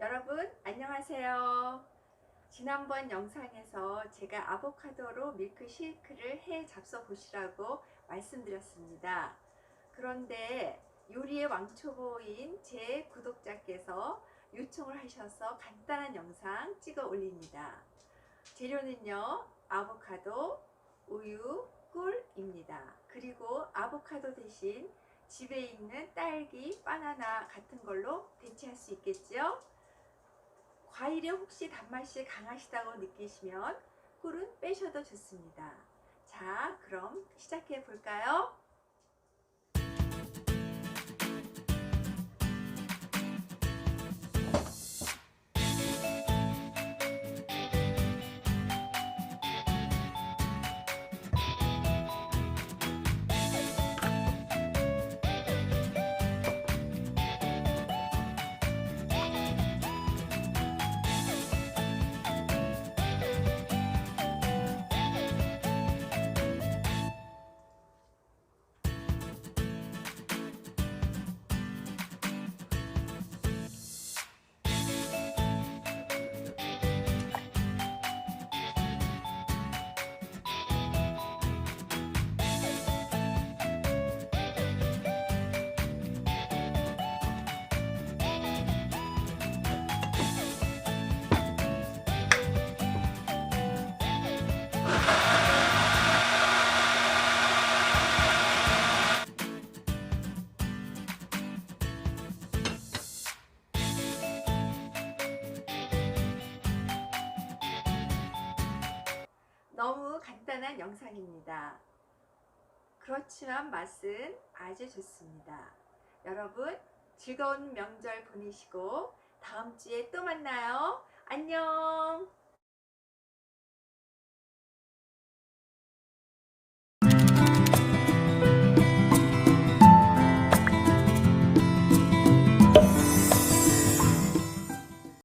여러분 안녕하세요. 지난번 영상에서 제가 아보카도로 밀크 쉐이크를 해 잡숴 보시라고 말씀드렸습니다. 그런데 요리의 왕초보인 제 구독자께서 요청을 하셔서 간단한 영상 찍어 올립니다. 재료는요, 아보카도, 우유, 꿀입니다. 그리고 아보카도 대신 집에 있는 딸기, 바나나 같은 걸로 대체할 수 있겠죠? 과일에 혹시 단맛이 강하시다고 느끼시면 꿀은 빼셔도 좋습니다. 자, 그럼 시작해 볼까요? 너무 간단한 영상입니다. 그렇지만 맛은 아주 좋습니다. 여러분 즐거운 명절 보내시고 다음 주에 또 만나요. 안녕!